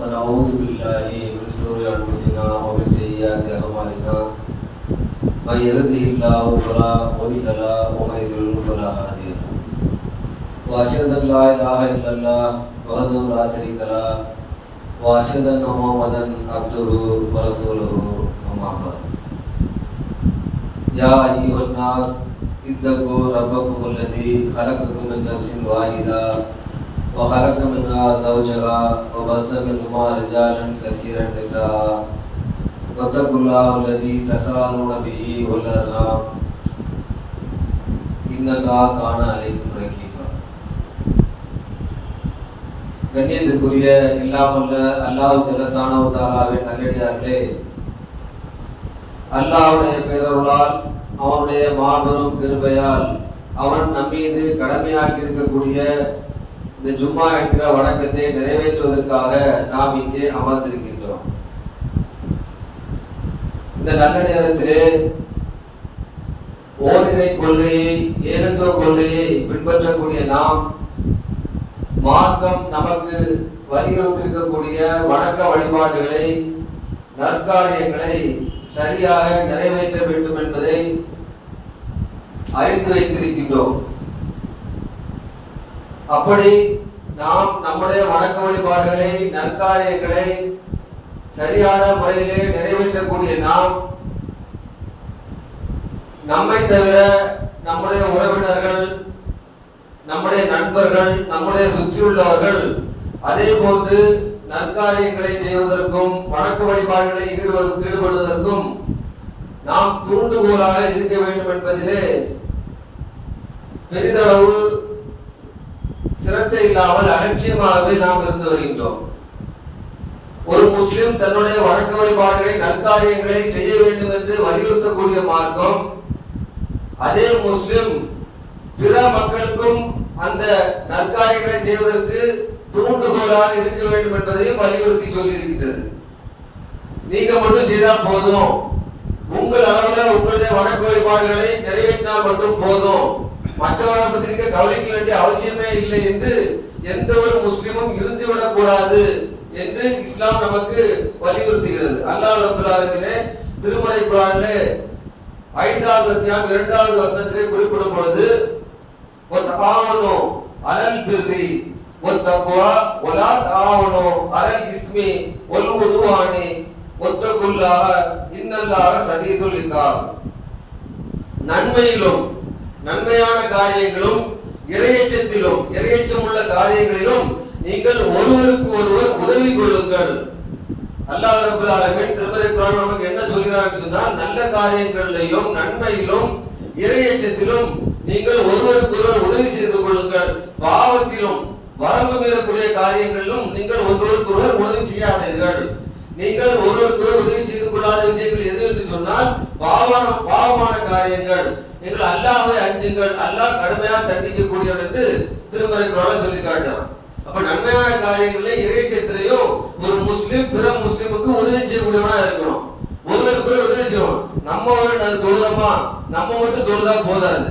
ونعوذ بالله من شرور انفسنا ومن سيئات اعمالنا من يهده الله فلا مضل له ومن يضلل فلا هادي له واشهد ان لا اله الا الله وحده لا شريك له واشهد ان محمدا عبده ورسوله اما بعد يا ايها الناس اتقوا ربكم الذي خلقكم من نفس واحده وخلق منها زوجها وبث منهما رجالا كثيرا نساء واتقوا الله الذي تساءلون به والارحام ان الله كان عليكم رقيبا கண்ணியத்துக்குரிய இல்லாமல்ல அல்லாஹ் திலசானவு தாலாவின் நல்லடியார்களே அல்லாஹ்வுடைய பேரருளால் அவனுடைய மாபெரும் கிருபையால் அவன் நம்மீது கடமையாக்கி இருக்கக்கூடிய இந்த ஜும்மா என்கிற வணக்கத்தை நிறைவேற்றுவதற்காக நாம் இங்கே அமர்ந்திருக்கின்றோம். இந்த நல்ல நேரத்திலே ஓரிரை கொள்கையை ஏகத்துவ கொள்கையை பின்பற்றக்கூடிய நாம் மார்க்கம் நமக்கு வலியுறுத்திருக்கக்கூடிய வணக்க வழிபாடுகளை நற்காரியங்களை சரியாக நிறைவேற்ற வேண்டும் என்பதை அறிந்து வைத்திருக்கின்றோம். அப்படி நாம் நம்முடைய வணக்க வழிபாடுகளை நற்காரியங்களை சரியான முறையிலே நிறைவேற்றக்கூடிய நாம் நம்மை தவிர நம்முடைய உறவினர்கள் நம்முடைய நண்பர்கள் நம்முடைய சுற்றியுள்ளவர்கள் அதே போன்று நற்காரியங்களை செய்வதற்கும் வணக்க வழிபாடுகளை ஈடுபடு- ஈடுபடுவதற்கும் நாம் தூண்டுகோலாக இருக்க வேண்டும் என்பதிலே பெரிதளவு சிரத்தை இல்லாமல் அலட்சியமாகவே நாம் இருந்து வருகின்றோம். ஒரு முஸ்லிம் தன்னுடைய வணக்க வழிபாடுகளை நற்காரியங்களை செய்ய வேண்டும் என்று வலியுறுத்தக்கூடிய மார்க்கம் அதே முஸ்லிம் பிற மக்களுக்கும் அந்த நற்காரியங்களை செய்வதற்கு தூண்டுகோலாக இருக்க வேண்டும் என்பதையும் வலியுறுத்தி சொல்லியிருக்கின்றது. நீங்க மட்டும் செய்தால் போதும். உங்கள் அளவில் உங்களுடைய வணக்க வழிபாடுகளை நிறைவேற்றினால் மட்டும் போதும். மற்றவரை பத்திரிக்க கவனிக்க வேண்டிய அவசியமே இல்லை என்று எந்த ஒரு முஸ்லிமும் இருந்துவிடக் கூடாது என்று இஸ்லாம் நமக்கு வலியுறுத்துகிறது. அல்லாஹ் ரபுல் ஆலமீனே திருமலை குரானிலே ஐந்தாவது அத்தியாயம் இரண்டாவது வசனத்திலே குறிப்பிடும் பொழுது ஒத்தாவனோ அலல் பிர்ரி ஒத்தக்வா ஒலாத் தாவனோ அலல் இஸ்மி ஒல் உதுவானி ஒத்தகுல்லாக இன்னல்லாக சதீதுல் இக்கா நன்மையிலும் நன்மையான காரியங்களும் இறையச்சத்திலும் இறையச்சம் உள்ள காரியங்களிலும் நீங்கள் ஒருவருக்கு ஒருவர் உதவி கொள்ளுங்கள். அல்லாஹ் ரப்பல் ஆலமீன் திருமறை குர்ஆன் நமக்கு என்ன சொல்கிறான்னு சொன்னால் நல்ல காரியங்களிலும் நன்மையிலும் இறையச்சத்திலும் நீங்கள் ஒருவருக்கு ஒருவர் உதவி செய்து கொள்ளுங்கள். பாவத்திலும் வரம்பு மீறக்கூடிய காரியங்களிலும் நீங்கள் ஒருவருக்கு ஒருவர் உதவி செய்யாதீர்கள். நீங்கள் ஒருவருக்கு உதவி செய்து கொள்ளாத விஷயங்கள் எது என்று சொன்னால் பாவமான பாவமான காரியங்கள். நீங்கள் அல்லாஹை அஞ்சுங்கள் அல்லாஹ் கடுமையாக தண்டிக்கக்கூடியவன் என்று திருமறை குர்ஆன்ல சொல்லி காட்டுறான் அப்ப நன்மையான காரியங்களை இறைச்சத்திலையும் ஒரு முஸ்லீம் பிற முஸ்லீமுக்கு உதவி செய்யக்கூடியவனா இருக்கணும். ஒருவருக்கு உதவி செய்யணும். நம்ம ஒரு தொழுறோமா? நம்ம மட்டும் தொழுதா போதாது.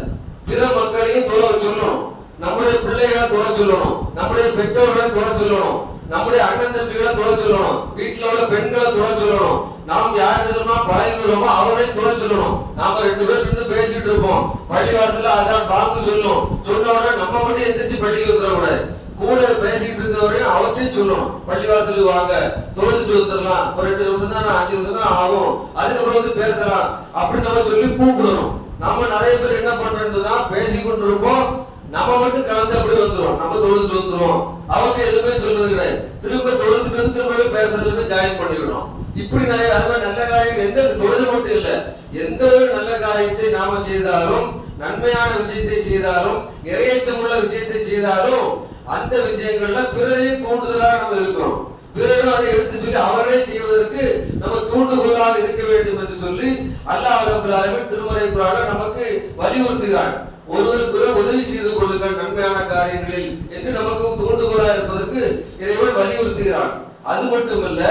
பிற மக்களையும் தொழ சொல்லணும். நம்முடைய பிள்ளைகளை தொழ சொல்லணும். நம்முடைய பெற்றோர்களை தொழ சொல்லணும். நம்முடைய அண்ணன் தம்பிகளை தொழ சொல்லணும். வீட்டில் உள்ள பெண்களை தொழ சொல்லணும். நாம் யார் தெரியுமா? பழகிறோமோ அவரே துணை சொல்லணும். நாம ரெண்டு பேர் இருந்து பேசிட்டு இருப்போம். பள்ளிவாசல அதான் பாங்கு சொல்லும் சொன்ன உடனே நம்ம மட்டும் எந்திரிச்சு பள்ளிக்கு வந்துடக்கூடாது கூட பேசிட்டு இருந்தவரையும் அவற்றையும் சொல்லணும். பள்ளிவாசலுக்கு வாங்க. தொழுதுட்டு வந்துடலாம். ஒரு ரெண்டு நிமிஷம் தான் அஞ்சு நிமிஷம் தான் ஆகும். அதுக்கப்புறம் வந்து பேசலாம். அப்படின்னு நம்ம சொல்லி கூப்பிடணும். நம்ம நிறைய பேர் என்ன பண்றோம்னா பேசிக்கொண்டு இருப்போம். நம்ம மட்டும் கலந்து அப்படி வந்துரும். நம்ம தொழுதுட்டு வந்துடும் அவருக்கு எதுவுமே சொல்றது கிடையாது. திரும்ப தொழுதுட்டு வந்து திரும்ப பேசுறதுல போய் ஜாயின் பண்ணிக்கணும். இப்படி நிறைய அது நல்ல காரியம் எந்த தொழுது மட்டும் இல்லை எந்த ஒரு நல்ல காரியத்தை நாம செய்தாலும் நன்மையான விஷயத்தை செய்தாலும் இறையச்சம் விஷயத்தை செய்தாலும் அந்த விஷயங்கள்ல பிறரையும் தூண்டுதலாக நம்ம இருக்கிறோம். பிறரும் அதை எடுத்து சொல்லி அவர்களே செய்வதற்கு நம்ம தூண்டுகோலாக இருக்க வேண்டும் என்று சொல்லி அல்லாஹ் ரபுல் திருமறை குர்ஆன்ல நமக்கு வலியுறுத்துகிறான். ஒருவருக்கு உதவி செய்து கொள்ளுங்கள் நன்மையான காரியங்களில் என்று நமக்கு தூண்டுகோலாக இருப்பதற்கு இறைவன் வலியுறுத்துகிறான். அது மட்டுமல்ல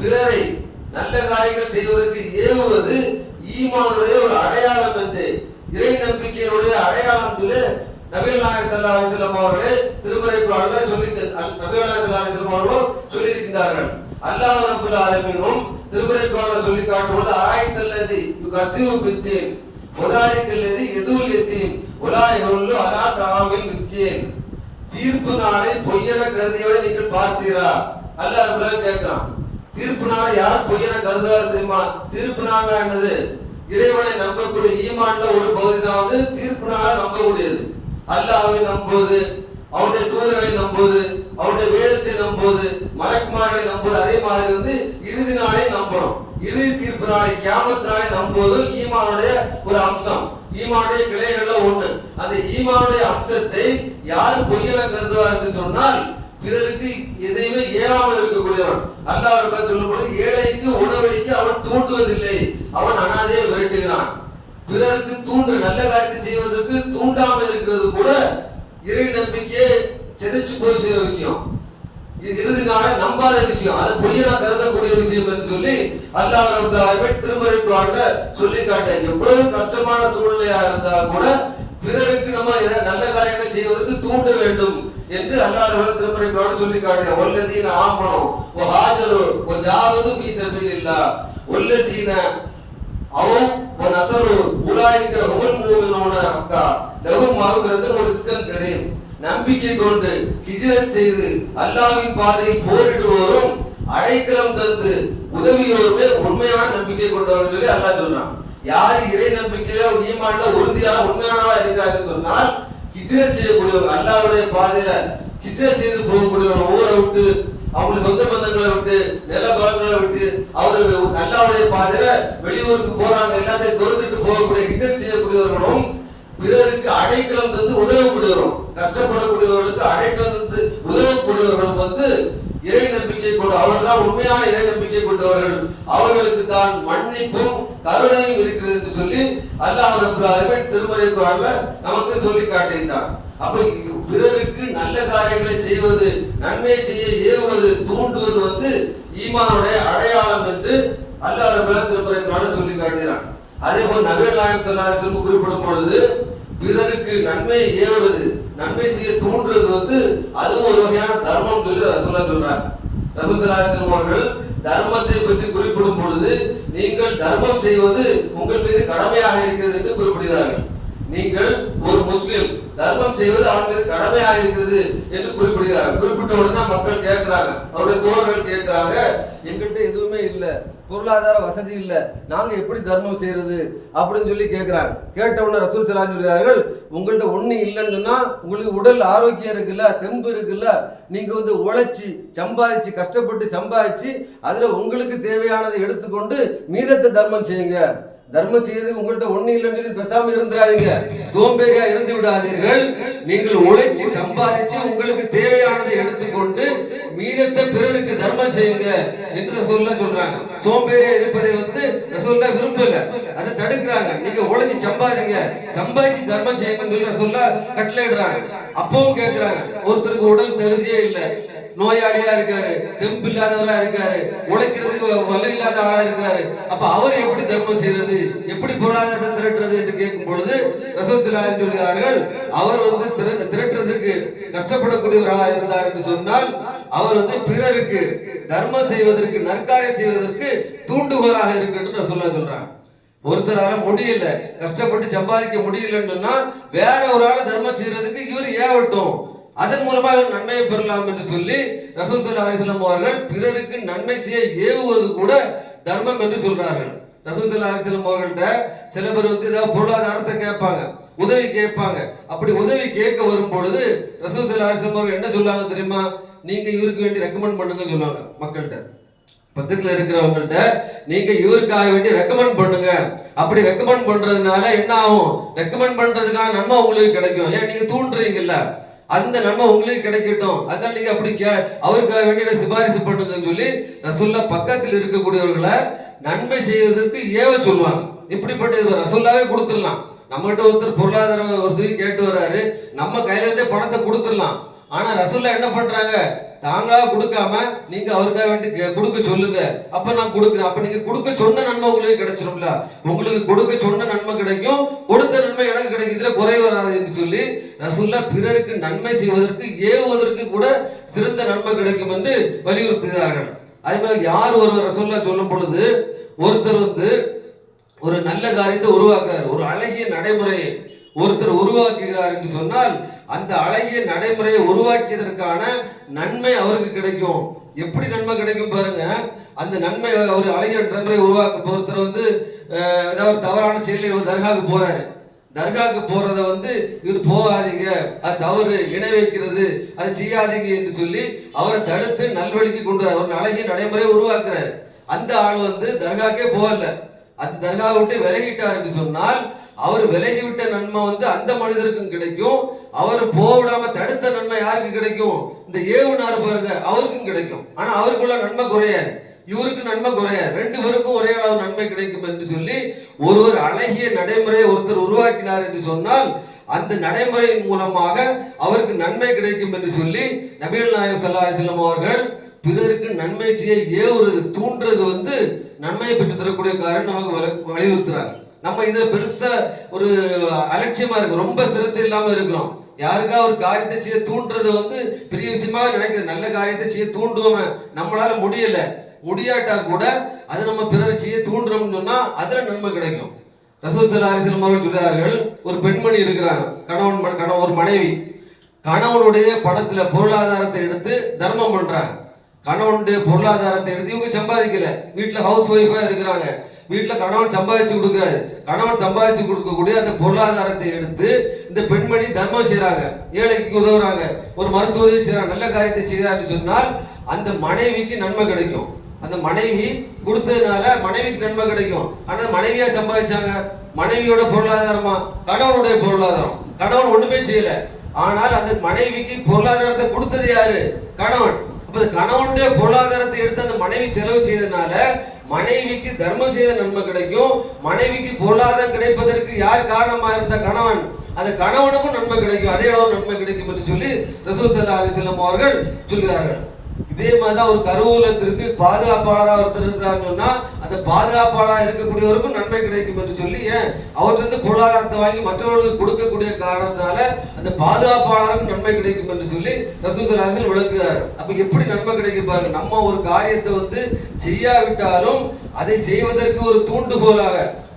பிறரை நல்ல காரியங்கள் செய்வதற்கு ஏவுவது ஈமானுடைய ஒரு அடையாளம் என்று இறை நம்பிக்கையினுடைய அடையாளம் சொல்லி நபீல் நாயகம் ஸல்லல்லாஹு அவர்களே திருமறை குர்ஆன்ல சொல்லி நபீல் நாயகம் ஸல்லல்லாஹு அலைஹி அவர்களும் சொல்லி இருக்கின்றார்கள் அல்லாஹ் ரபுல் ஆலமீனும் திருமறை குர்ஆன்ல சொல்லி காட்டும்போது ஆயத்தல்லதி யுகதியு பித்தீன் ஃபதாலிக்கல்லதி எதுல் யதீம் உலாயிகுல்லு அலா தாமில் மிஸ்கீன். தீர்ப்பு நாளை பொய்யன கருதியோடு நீங்கள் பார்த்தீரா? அல்லாஹ் ரப்பல் கேட்கிறான். தீர்ப்பு நாளை யார் பொய்யென கருதுவார் தெரியுமா? தீர்ப்பு நாள் என்னது? இறைவனை நம்பக்கூடிய ஈமான்ல ஒரு பகுதி தான் வந்து தீர்ப்பு நாளை நம்பக்கூடியது. அல்லாஹை நம்புவது அவருடைய தூதரை நம்புவது அவருடைய வேதத்தை நம்புவது மலக்குமார்களை நம்புவது அதே மாதிரி வந்து இறுதி நாளை நம்பணும். இறுதி தீர்ப்பு நாளை கியாமத் நாளை நம்புவதும் ஈமானுடைய ஒரு அம்சம். ஈமானுடைய கிளைகள்ல ஒண்ணு. அந்த ஈமானுடைய அம்சத்தை யார் பொய்யென கருதுவார் என்று சொன்னால் பிறருக்கு எதையுமே ஏறாமல் இருக்கக்கூடியவன். அல்லாஹ் ரப்பா சொல்லும்போது ஏழைக்கு உணவளிக்க அவன் தூண்டுவதில்லை. அவன் அனாதையை விரட்டுகிறான். பிறருக்கு தூண்டு நல்ல காரியத்தை செய்வதற்கு தூண்டாமல் இருக்கிறது கூட இறை நம்பிக்கையை சிதைச்சு போய் செய்யற விஷயம். இது இறுதி நாள நம்பாத விஷயம். அது நான் கருதக்கூடிய விஷயம் என்று சொல்லி அல்லாஹ் ரப்பல் திருமறை குர்ஆன்ல சொல்லி காட்ட எவ்வளவு கஷ்டமான சூழ்நிலையா இருந்தால் கூட பிறருக்கு நம்ம எதை நல்ல காரியங்களை செய்வதற்கு தூண்ட வேண்டும் என்று அல்லாஹ் திருமறை குர்ஆன் சொல்லி காட்டிய வல்லதீன ஆமனு வ ஹாஜரு வ ஜாவது ஃபீ சபீலில்லாஹ் வல்லதீன அவன் வ நஸரு உலாயிக ஹுமுல் மூமினூன ஹக்கா லஹும் மக்ஃபிரத்துன் ரிஸ்கன் கரீம் நம்பிக்கை கொண்டு ஹிஜ்ரத் செய்து அல்லாஹ்வின் பாதையில் போரிடுவோரும் அடைக்கலம் தந்து உதவியோருமே உண்மையான நம்பிக்கை கொண்டவர்கள் சொல்லி அல்லாஹ் சொல்றான். யார் இறை நம்பிக்கையோ ஈமான்ல உறுதியாக உண்மையானவா இருக்கிறார்கள் சொன்னால் ஹிஜ்ரத் செய்யக்கூடியவங்க அல்லாஹ்வுடைய பாதையில ஹிஜ்ரத் செய்து போகக்கூடியவங்க ஊரை விட்டு அவங்களுடைய சொந்த பந்தங்களை விட்டு நில பலங்களை விட்டு அவங்க அல்லாவுடைய பாதையில வெளியூருக்கு போறாங்க எல்லாத்தையும் துறந்துட்டு போகக்கூடிய ஹிஜ்ரத் செய்யக்கூடியவர்களும் பிறருக்கு அடைக்கலம் தந்து உதவக்கூடியவரும் கஷ்டப்படக்கூடியவர்களுக்கு அடைக்கலம் தந்து உதவக்கூடியவர்களும் வந்து இறை நம்பிக்கை கொண்டு அவர்கள் தான் உண்மையான இறை நம்பிக்கை கொண்டவர்கள். அவர்களுக்கு தான் மன்னிப்பும் கருணையும் இருக்கிறது என்று சொல்லி அல்லாஹ் ரப்பல் திருமறை குரல்ல நமக்கு சொல்லி காட்டுகிறான் அப்ப பிறருக்கு நல்ல காரியங்களை செய்வது நன்மை செய்ய ஏவுவது தூண்டுவது வந்து ஈமானுடைய அடையாளம் என்று அல்லாஹ் ரப்பல் ஆலமீன் திருமறை குர்ஆன்ல சொல்லி அதே போல் நபிகள் நாயம் சொன்னார் திரும்ப குறிப்பிடும் பொழுது பிறருக்கு நன்மை ஏவுவது நன்மை செய்ய தூண்டுறது வந்து அதுவும் ஒரு வகையான தர்மம் சொல்லி சொல்ல சொல்றாங்க. ரசூலுல்லாஹி அவர்கள் தர்மத்தை பற்றி குறிப்பிடும் பொழுது நீங்கள் தர்மம் செய்வது உங்கள் மீது கடமையாக இருக்கிறது என்று குறிப்பிடுகிறார்கள். நீங்கள் ஒரு முஸ்லிம் தர்மம் செய்வது அவன் மீது கடமையாக இருக்கிறது என்று குறிப்பிடுகிறார்கள். குறிப்பிட்ட உடனே மக்கள் கேட்கிறாங்க அவருடைய தோழர்கள் கேட்கிறாங்க எங்கிட்ட எதுவுமே இல்லை. பொருளாதார வசதி இல்லை. நாங்கள் எப்படி தர்மம் செய்யறது அப்படின்னு சொல்லி கேட்குறாங்க கேட்ட உடனே ரசூல் சலான் சொல்கிறார்கள் உங்கள்கிட்ட ஒன்றும் இல்லைன்னு சொன்னால் உங்களுக்கு உடல் ஆரோக்கியம் இருக்குல்ல தெம்பு இருக்குல்ல நீங்கள் வந்து உழைச்சி சம்பாதிச்சு கஷ்டப்பட்டு சம்பாதிச்சு அதில் உங்களுக்கு தேவையானதை எடுத்துக்கொண்டு மீதத்தை தர்மம் செய்யுங்க. தர்மம் செய்து உங்கள்கிட்ட ஒண்ணு இல்லைன்னு பேசாம இருந்துடாதீங்க சோம்பேறியா இருந்து விடாதீர்கள். நீங்கள் உழைச்சி சம்பாதிச்சு உங்களுக்கு தேவையானதை எடுத்துக்கொண்டு மீதத்தை பிறருக்கு தர்மம் செய்யுங்க என்று சொல்ல சொல்றாங்க. சோம்பேறியா இருப்பதை வந்து சொல்ல விரும்பல. அதை தடுக்கிறாங்க. நீங்க உழைச்சி சம்பாதிங்க. சம்பாதிச்சு தர்மம் செய்யுங்க சொல்ல கட்டளையிடுறாங்க. அப்பவும் கேட்கிறாங்க ஒருத்தருக்கு உடல் தகுதியே இல்லை. நோயாளியா இருக்காரு. தெம்பு இல்லாதவரா இருக்காரு. உழைக்கிறதுக்கு வலு இல்லாத ஆளா இருக்கிறாரு. அப்ப அவர் எப்படி தர்மம் செய்யறது எப்படி பொருளாதாரத்தை திரட்டுறது என்று கேட்கும் பொழுது ரசோத்திலாக சொல்கிறார்கள் அவர் வந்து திரட்டுறதுக்கு கஷ்டப்படக்கூடியவராக இருந்தார் என்று சொன்னால் அவர் வந்து பிறருக்கு தர்மம் செய்வதற்கு நற்காரியம் செய்வதற்கு தூண்டுகோலாக இருக்குன்னு சொல்ல சொல்றாங்க. ஒருத்தரால முடியல கஷ்டப்பட்டு சம்பாதிக்க முடியலன்னு சொன்னா வேற ஒரு ஆள தர்மம் செய்யறதுக்கு இவர் ஏவட்டும். அதன் மூலமாக நன்மையை பெறலாம் என்று சொல்லி ரசூல் ஸல்லல்லாஹு அலைஹி அவர்கள் பிறருக்கு நன்மை செய்ய ஏவுவது கூட தர்மம் என்று சொல்றார்கள். ரசூல் ஸல்லல்லாஹு அலைஹி அவர்கள்ட்ட சில பேர் வந்து ஏதாவது பொருளாதாரத்தை கேட்பாங்க உதவி கேட்பாங்க. அப்படி உதவி கேட்க வரும் பொழுது ரசூல் ஸல்லல்லாஹு அலைஹி அவர்கள் என்ன சொல்லுவாங்க தெரியுமா? நீங்க இவருக்கு வேண்டி ரெக்கமெண்ட் பண்ணுங்கன்னு சொல்லுவாங்க மக்கள்கிட்ட. பக்கத்துல இருக்கிறவங்கள்ட்ட நீங்க இவருக்காக வேண்டி ரெக்கமெண்ட் பண்ணுங்க. அப்படி ரெக்கமெண்ட் பண்றதுனால என்ன ஆகும்? ரெக்கமெண்ட் பண்றதுக்கான நன்மை உங்களுக்கு கிடைக்கும். ஏன்? நீங்க தூண்டுறீங்கல்ல. அந்த நன்மை உங்களுக்கு கிடைக்கட்டும். அதான் நீங்க அப்படி கே அவருக்காக வேண்டிய சிபாரிசு பண்ணுங்கன்னு சொல்லி ரசுல்லா பக்கத்தில் இருக்கக்கூடியவர்களை நன்மை செய்வதற்கு ஏவ சொல்லுவாங்க. இப்படிப்பட்ட ரசுல்லாவே கொடுத்துடலாம். நம்மகிட்ட ஒருத்தர் பொருளாதார வசதி கேட்டு வர்றாரு நம்ம கையில இருந்தே பணத்தை கொடுத்துடலாம். ஆனா ரசுல்லா என்ன பண்றாங்க? தாங்களா கொடுக்காம நீங்க அவருக்காக வேண்டி கே- கொடுக்க சொல்லுங்க. அப்ப நான் கொடுக்குறேன். அப்ப நீங்க கொடுக்க சொன்ன நன்மை உங்களுக்கு கிடைச்சிரும்ல. உங்களுக்கு கொடுக்க சொன்ன நன்மை கிடைக்கும். கொடுத்த நன்மை எனக்கு கிடைக்கிறதுல குறை வராது என்று சொல்லி ரசூல்லா பிறருக்கு நன்மை செய்வதற்கு ஏவுவதற்கு கூட சிறந்த நன்மை கிடைக்கும் என்று வலியுறுத்துகிறார்கள். அதே மாதிரி யார் ஒருவர் ரசூல்லா சொல்லும் பொழுது ஒருத்தர் வந்து ஒரு நல்ல காரியத்தை உருவாக்குறார் ஒரு அழகிய நடைமுறையை ஒருத்தர் உருவாக்குகிறார் என்று சொன்னால் அந்த அழகிய நடைமுறையை உருவாக்கியதற்கான நன்மை அவருக்கு கிடைக்கும். எப்படி நன்மை கிடைக்கும் பாருங்க. அந்த நன்மை அவர் அழகிய நடைமுறையை உருவாக்க ஒருத்தர் வந்து ஏதாவது ஒரு தவறான செயலில் ஒரு தர்காவுக்கு போறாரு. தர்காவுக்கு போறத வந்து இவர் போகாதீங்க. அது தவறு. இணை வைக்கிறது. அதை செய்யாதீங்க என்று சொல்லி அவரை தடுத்து நல்வழிக்கு கொண்டு வர ஒரு அழகிய நடைமுறையை உருவாக்குறாரு. அந்த ஆள் வந்து தர்காக்கே போகல. அந்த தர்காவை விட்டு விலகிட்டார் என்று சொன்னால் அவர் விலகிவிட்ட நன்மை வந்து அந்த மனிதருக்கும் கிடைக்கும். அவர் போக தடுத்த நன்மை யாருக்கு கிடைக்கும்? இந்த ஏவுனார் பாருங்க அவருக்கும் கிடைக்கும். ஆனா அவருக்குள்ள நன்மை குறையாது. இவருக்கு நன்மை குறையாது. ரெண்டு பேருக்கும் ஒரே அளவு நன்மை கிடைக்கும் என்று சொல்லி ஒருவர் அழகிய நடைமுறையை ஒருத்தர் உருவாக்கினார் என்று சொன்னால் அந்த நடைமுறையின் மூலமாக அவருக்கு நன்மை கிடைக்கும் என்று சொல்லி நபீல் நாயகம் சல்லாஹிஸ்லாம் அவர்கள் பிறருக்கு நன்மை செய்ய ஏவுறது தூண்டுறது வந்து நன்மையை பெற்று தரக்கூடிய காரணம் நமக்கு வல- வலியுறுத்துறாங்க நம்ம இதுல பெருசா ஒரு அலட்சியமா இருக்கு ரொம்ப சிரத்தை இல்லாம இருக்கிறோம். யாருக்கா ஒரு காரியத்தை செய்ய தூண்டுறது வந்து பெரிய விஷயமா நினைக்கிற நல்ல காரியத்தை செய்ய தூண்டுவோமே. நம்மளால முடியல. முடியாட்டா கூட அது நம்ம பிறரை செய்ய தூண்டுறோம்னு சொன்னா அதுல நன்மை கிடைக்கும். ரசூல் சல்லா அலிஸ்லாம் அவர்கள் சொல்றார்கள் ஒரு பெண்மணி இருக்கிறாங்க கணவன் ம- கணவன் ஒரு மனைவி. கணவனுடைய படத்துல பொருளாதாரத்தை எடுத்து தர்மம் பண்றாங்க. கணவனுடைய பொருளாதாரத்தை எடுத்து இவங்க சம்பாதிக்கல. வீட்டுல ஹவுஸ் ஒய்ஃபா இருக்கிறாங்க. வீட்டில் கணவன் சம்பாதிச்சு கொடுக்குறாரு. கணவன் சம்பாதிச்சு கொடுக்கக்கூடிய அந்த பொருளாதாரத்தை எடுத்து இந்த பெண்மணி தர்மம் செய்கிறாங்க ஏழைக்கு உதவுறாங்க. ஒரு மருத்துவ உதவி செய்கிறாங்க நல்ல காரியத்தை செய்தார்னு சொன்னால் அந்த மனைவிக்கு நன்மை கிடைக்கும். அந்த மனைவி கொடுத்ததுனால மனைவிக்கு நன்மை கிடைக்கும். ஆனால் மனைவியாக சம்பாதிச்சாங்க? மனைவியோட பொருளாதாரமா? கணவனுடைய பொருளாதாரம். கணவன் ஒன்றுமே செய்யலை. ஆனால் அந்த மனைவிக்கு பொருளாதாரத்தை கொடுத்தது யாரு? கணவன். அப்போ கணவனுடைய பொருளாதாரத்தை எடுத்து அந்த மனைவி செலவு செய்ததுனால மனைவிக்கு தர்மம் செய்த நன்மை கிடைக்கும். மனைவிக்கு பொருளாதாரம் கிடைப்பதற்கு யார் காரணமா இருந்த கணவன்? அந்த கணவனுக்கும் நன்மை கிடைக்கும். அதே அளவு நன்மை கிடைக்கும் என்று சொல்லி ரசூல் சல்லா அலிஸ்லாம் அவர்கள் சொல்கிறார்கள். இதே மாதிரி தான் ஒரு கருவூலத்திற்கு பாதுகாப்பாளராக ஒருத்தர் இருக்கிறாருன்னு சொன்னா அந்த பாதுகாப்பாளராக இருக்கக்கூடியவருக்கும் நன்மை கிடைக்கும் என்று சொல்லி ஏன்? பொருளாதாரத்தை வாங்கி மற்றவர்களுக்கு கொடுக்கக்கூடிய காரணத்தினால அந்த பாதுகாப்பாளருக்கும் நன்மை கிடைக்கும் என்று சொல்லி ரசூதராசன் விளக்குகிறார் அப்ப எப்படி நன்மை கிடைக்கும் பாருங்க. நம்ம ஒரு காரியத்தை வந்து செய்யாவிட்டாலும் அதை செய்வதற்கு ஒரு தூண்டுகோலாக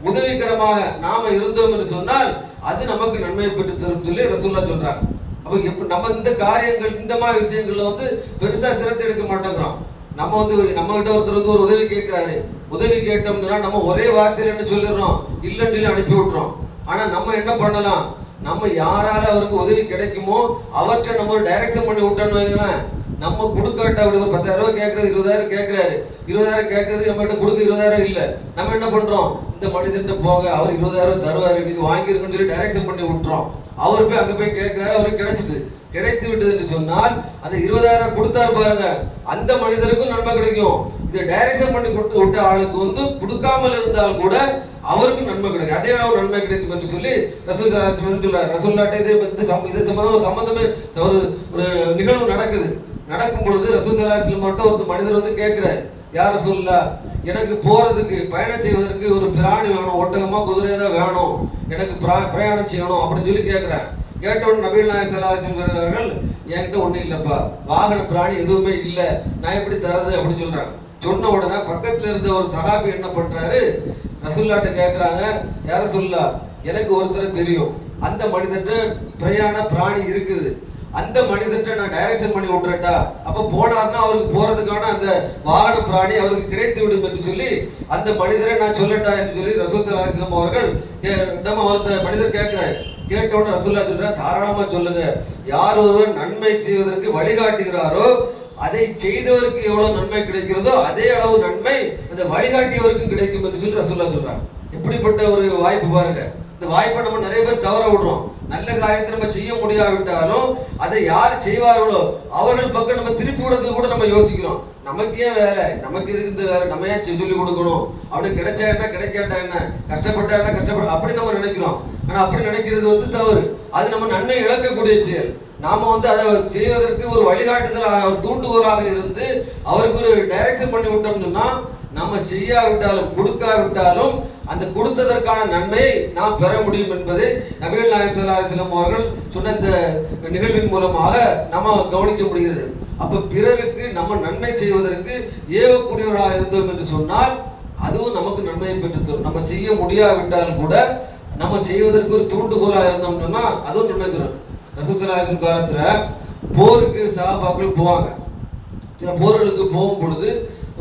உதவிகரமாக நாம இருந்தோம் என்று சொன்னால் அது நமக்கு நன்மை பெற்று தரும் சொல்லி ரசூல்லா சொல்றாங்க. அப்போ எப்போ நம்ம இந்த காரியங்கள் இந்த மாதிரி விஷயங்கள்ல வந்து பெருசாக சிரத்தை எடுக்க மாட்டேங்கிறோம். நம்ம வந்து நம்ம கிட்ட ஒருத்தர் வந்து ஒரு உதவி கேட்கிறாரு உதவி கேட்டோம்னா நம்ம ஒரே வார்த்தையில என்ன சொல்லிடுறோம்? இல்லைன்னு சொல்லி அனுப்பி விட்டுறோம். ஆனா நம்ம என்ன பண்ணலாம்? நம்ம யாரால அவருக்கு உதவி கிடைக்குமோ அவற்றை நம்ம ஒரு டைரக்ஷன் பண்ணி விட்டோம்னு வைங்களேன். நம்ம கொடுக்காட்ட அப்படி ஒரு பத்தாயிரம் ரூபாய் கேட்கறது இருபதாயிரம் கேட்கறாரு இருபதாயிரம் கேட்கறது நம்ம கிட்ட கொடுக்க இருபதாயிரம் இல்லை. நம்ம என்ன பண்றோம்? இந்த மனிதன் போங்க அவர் இருபதாயிரம் தருவாரு நீங்க வாங்கிருக்குன்னு சொல்லி டைரக்ஷன் பண்ணி விட்டுறோம். அவர் போய் அங்கே போய் கேட்கிறாரு அவருக்கு கிடைச்சிட்டு. கிடைத்து விட்டது என்று சொன்னால் அந்த இருபதாயிரம் கொடுத்தாரு பாருங்க. அந்த மனிதருக்கும் நன்மை கிடைக்கும். இதை டைரக்ஷன் பண்ணி கொடுத்து விட்ட ஆளுக்கு வந்து கொடுக்காமல் இருந்தால் கூட அவருக்கும் நன்மை கிடைக்கும். அதே அளவு நன்மை கிடைக்கும் என்று சொல்லி ரசூல் சொல்றாரு. ரசூல்லாட்ட இது இந்த சம் இது சம்பந்தம் ஒரு சம்பந்தமே ஒரு ஒரு நிகழ்வு நடக்குது. நடக்கும் பொழுது ரசூல் மட்டும் ஒரு மனிதர் வந்து கேட்கிறாரு யார் ரசூல்லா எனக்கு போறதுக்கு பயணம் செய்வதற்கு ஒரு பிராணி வேணும் ஒட்டகமா குதிரை தான் வேணும். எனக்கு பிரா- பிரயாணம் செய்யணும் அப்படின்னு சொல்லி கேட்கிறேன் கேட்ட நபீல் நாயக் சலாஹம் அவர்கள் என்கிட்ட ஒன்றும் இல்லைப்பா. வாகன பிராணி எதுவுமே இல்லை. நான் எப்படி தரது அப்படின்னு சொல்கிறேன் சொன்ன உடனே பக்கத்துல இருந்த ஒரு சகாபி என்ன பண்றாரு? ரசுல்லாட்ட கேட்குறாங்க யார சொல்லா எனக்கு ஒருத்தர் தெரியும். அந்த மனிதர்கிட்ட பிரயாண பிராணி இருக்குது. அந்த மனிதர்கிட்ட நான் டைரக்ஷன் பண்ணி விட்டுறட்டா அப்போ போனார்னா அவருக்கு போறதுக்கான அந்த வாகன பிராணி அவருக்கு கிடைத்து விடும் என்று சொல்லி அந்த மனிதரை நான் சொல்லட்டா என்று சொல்லி ரசூல் சலாஹம் அவர்கள் கே- நம்ம அந்த மனிதர் கேட்கிறார். கேட்டவுடனே உடனே ரசூல்லா சொல்ற தாராளமா சொல்லுங்க. யார் ஒருவர் நன்மை செய்வதற்கு வழிகாட்டுகிறாரோ அதை செய்தவருக்கு எவ்வளவு நன்மை கிடைக்கிறதோ அதே அளவு நன்மை அந்த வழிகாட்டியவருக்கும் கிடைக்கும் என்று சொல்லி ரசூல்லா சொல்றாங்க எப்படிப்பட்ட ஒரு வாய்ப்பு பாருங்க. இந்த வாய்ப்பை நம்ம நிறைய பேர் தவற விடுறோம். நல்ல காரியத்தை நம்ம செய்ய முடியாவிட்டாலும் அதை யார் செய்வார்களோ அவர்கள் பக்கம் நம்ம திருப்பி விடுறது கூட நம்ம யோசிக்கிறோம். நமக்கு ஏன் வேலை? நமக்கு இதுக்கு இந்த வேலை? நம்ம ஏன் சொல்லி கொடுக்கணும்? அவனுக்கு கிடைச்சா என்ன? கிடைக்காட்டா என்ன? கஷ்டப்பட்டா என்ன? கஷ்டப்பட அப்படி நம்ம நினைக்கிறோம். ஆனால் அப்படி நினைக்கிறது வந்து தவறு. அது நம்ம நன்மை இழக்கக்கூடிய செயல். நாம வந்து அதை செய்வதற்கு ஒரு வழிகாட்டுதலாக ஒரு தூண்டுகோலாக இருந்து அவருக்கு ஒரு டைரக்ஷன் பண்ணி விட்டோம்னு நம்ம செய்யாவிட்டாலும் கொடுக்காவிட்டாலும் அந்த கொடுத்ததற்கான நன்மையை நாம் பெற முடியும் என்பதை நபிகள் நாயகம் அவர்கள் சொன்ன இந்த நிகழ்வின் மூலமாக நம்ம கவனிக்க முடிகிறது. அப்ப பிறருக்கு நம்ம நன்மை செய்வதற்கு ஏவக்கூடியவராக இருந்தோம் என்று சொன்னால் அதுவும் நமக்கு நன்மையை பெற்று நம்ம செய்ய முடியாவிட்டால் கூட நம்ம செய்வதற்கு ஒரு தூண்டுகோலாக இருந்தோம்னா அதுவும் நன்மை தரும். ரசூலுல்லாஹி காலத்துல போருக்கு சாபாக்கள் போவாங்க. சில போர்களுக்கு போகும் பொழுது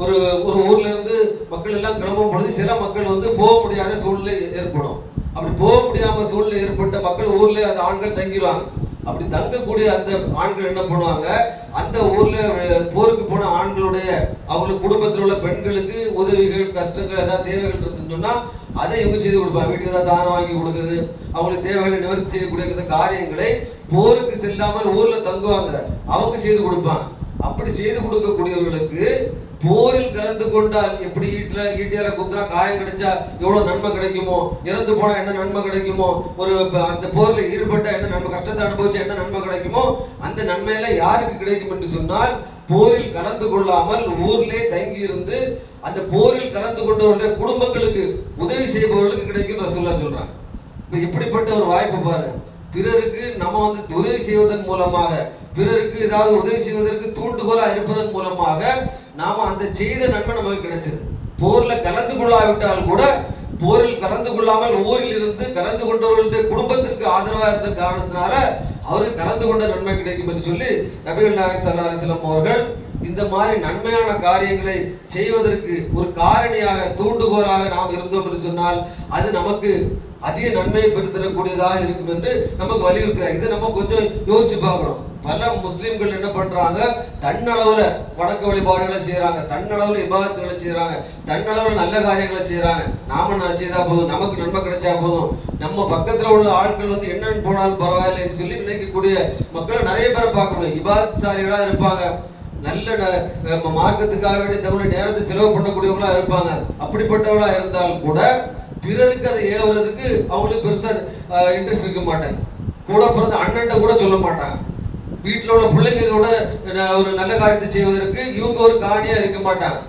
ஒரு ஒரு ஊர்ல இருந்து மக்கள் எல்லாம் கிளம்பும் பொழுது சில மக்கள் வந்து போக முடியாத சூழ்நிலை ஏற்படும். அப்படி போக முடியாம சூழ்நிலை ஏற்பட்ட மக்கள் ஊர்ல அந்த ஆண்கள் தங்கிடுவாங்க அப்படி தங்கக்கூடிய அந்த ஆண்கள் என்ன பண்ணுவாங்க? அந்த ஊர்ல போருக்கு போன ஆண்களுடைய அவங்களுக்கு குடும்பத்தில் உள்ள பெண்களுக்கு உதவிகள் கஷ்டங்கள் ஏதாவது தேவைகள் இருந்துச்சுன்னா அதை இவங்க செய்து கொடுப்பாங்க. வீட்டுக்கு ஏதாவது தானம் வாங்கி கொடுக்குது அவங்களுக்கு தேவைகளை நிவர்த்தி செய்யக்கூடிய காரியங்களை போருக்கு செல்லாமல் ஊர்ல தங்குவாங்க. அவங்க செய்து கொடுப்பாங்க. அப்படி செய்து கொடுக்கக்கூடியவர்களுக்கு போரில் கலந்து கொண்டால் எப்படி ஈட்டில ஈட்டியால குத்துறா காயம் கிடைச்சா எவ்வளவு நன்மை கிடைக்குமோ? இறந்து போனா என்ன நன்மை கிடைக்குமோ? ஒரு அந்த போர்ல ஈடுபட்டா என்ன நன்மை கஷ்டத்தை அனுபவிச்சா என்ன நன்மை கிடைக்குமோ? அந்த நன்மையில யாருக்கு கிடைக்கும் என்று சொன்னால் போரில் கலந்து கொள்ளாமல் ஊர்லே தங்கி இருந்து அந்த போரில் கலந்து கொண்டவருடைய குடும்பங்களுக்கு உதவி செய்பவர்களுக்கு கிடைக்கும் ரசூல்லா சொல்றான் இப்ப இப்படிப்பட்ட ஒரு வாய்ப்பு பாருங்க பிறருக்கு நம்ம வந்து உதவி செய்வதன் மூலமாக பிறருக்கு ஏதாவது உதவி செய்வதற்கு தூண்டுகோலா இருப்பதன் மூலமாக நாம அந்த செய்த நன்மை நமக்கு கிடைச்சது. போர்ல கலந்து கொள்ளாவிட்டால் கூட போரில் கலந்து கொள்ளாமல் ஊரில் இருந்து கலந்து கொண்டவர்களுடைய குடும்பத்திற்கு ஆதரவா இருந்த காரணத்தினால அவருக்கு கலந்து கொண்ட நன்மை கிடைக்கும் என்று சொல்லி நபிகள் நாயக் ஸல்லல்லாஹு அலைஹி அவர்கள் இந்த மாதிரி நன்மையான காரியங்களை செய்வதற்கு ஒரு காரணியாக தூண்டுகோலாக நாம் இருந்தோம் என்று சொன்னால் அது நமக்கு அதிக நன்மையை பெற்றுத்தரக்கூடியதாக இருக்கும் என்று நமக்கு வலியுறுத்துறாங்க இதை நம்ம கொஞ்சம் யோசிச்சு பார்க்கணும். பல முஸ்லீம்கள் என்ன பண்றாங்க? தன்னளவுல வணக்க வழிபாடுகளை செய்யறாங்க தன்னளவுல இபாதத்துகளை செய்யறாங்க தன்னளவுல நல்ல காரியங்களை செய்யறாங்க நாம நினைச்சதா போதும். நமக்கு நன்மை கிடைச்சா போதும். நம்ம பக்கத்துல உள்ள ஆட்கள் வந்து என்னன்னு போனாலும் பரவாயில்லைன்னு சொல்லி நினைக்கக்கூடிய மக்களை நிறைய பேரை பார்க்க முடியும். இபாதசாரிகளா இருப்பாங்க. நல்ல ந- மார்க்கத்துக்காக வேண்டிய தகவலை நேரத்தை செலவு பண்ணக்கூடியவங்களா இருப்பாங்க. அப்படிப்பட்டவங்களா இருந்தாலும் கூட பிறருக்கு அதை ஏவுறதுக்கு அவங்களுக்கு பெருசா இன்ட்ரெஸ்ட் இருக்க மாட்டாங்க கூட பிறந்த அண்ணன் கூட சொல்ல மாட்டாங்க. வீட்டில் உள்ள பிள்ளைங்க கூட ஒரு நல்ல காரியத்தை செய்வதற்கு இவங்க ஒரு காணியா இருக்க மாட்டாங்க.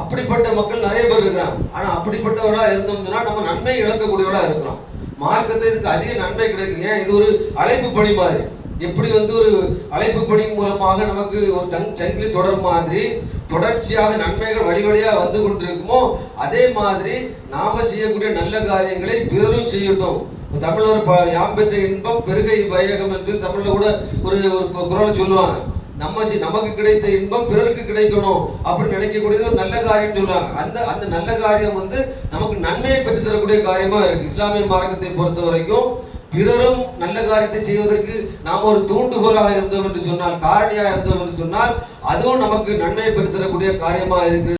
அப்படிப்பட்ட மக்கள் நிறைய பேர் இருக்கிறாங்க. ஆனா அப்படிப்பட்டவர்களா இருந்தோம்னா நம்ம நன்மை இழக்கக்கூடியவர்களா இருக்கிறோம். மார்க்கத்தை இதுக்கு அதிக நன்மை கிடைக்குங்க. இது ஒரு அழைப்பு பணி மாதிரி. எப்படி வந்து ஒரு அழைப்பு பணியின் மூலமாக நமக்கு ஒரு தங் சங்கிலி தொடர் மாதிரி தொடர்ச்சியாக நன்மைகள் வழி வழியாக வந்து கொண்டிருக்குமோ அதே மாதிரி நாம செய்யக்கூடிய நல்ல காரியங்களை பிறரும் செய்யட்டும். தமிழர் ப- யாம் பெற்ற இன்பம் பெருகை வையகம் என்று தமிழில் கூட ஒரு ஒரு குரல் சொல்லுவாங்க. நம்ம நமக்கு கிடைத்த இன்பம் பிறருக்கு கிடைக்கணும் அப்படின்னு நினைக்கக்கூடியது ஒரு நல்ல காரியம் சொல்லுவாங்க. அந்த அந்த நல்ல காரியம் வந்து நமக்கு நன்மையை பெற்று தரக்கூடிய காரியமா இருக்கு. இஸ்லாமிய மார்க்கத்தை பொறுத்த வரைக்கும் பிறரும் நல்ல காரியத்தை செய்வதற்கு நாம் ஒரு தூண்டுகோலாக இருந்தோம் என்று சொன்னால் காரணியாக இருந்தோம் என்று சொன்னால் அதுவும் நமக்கு நன்மையை பெற்று தரக்கூடிய காரியமா இருக்கு.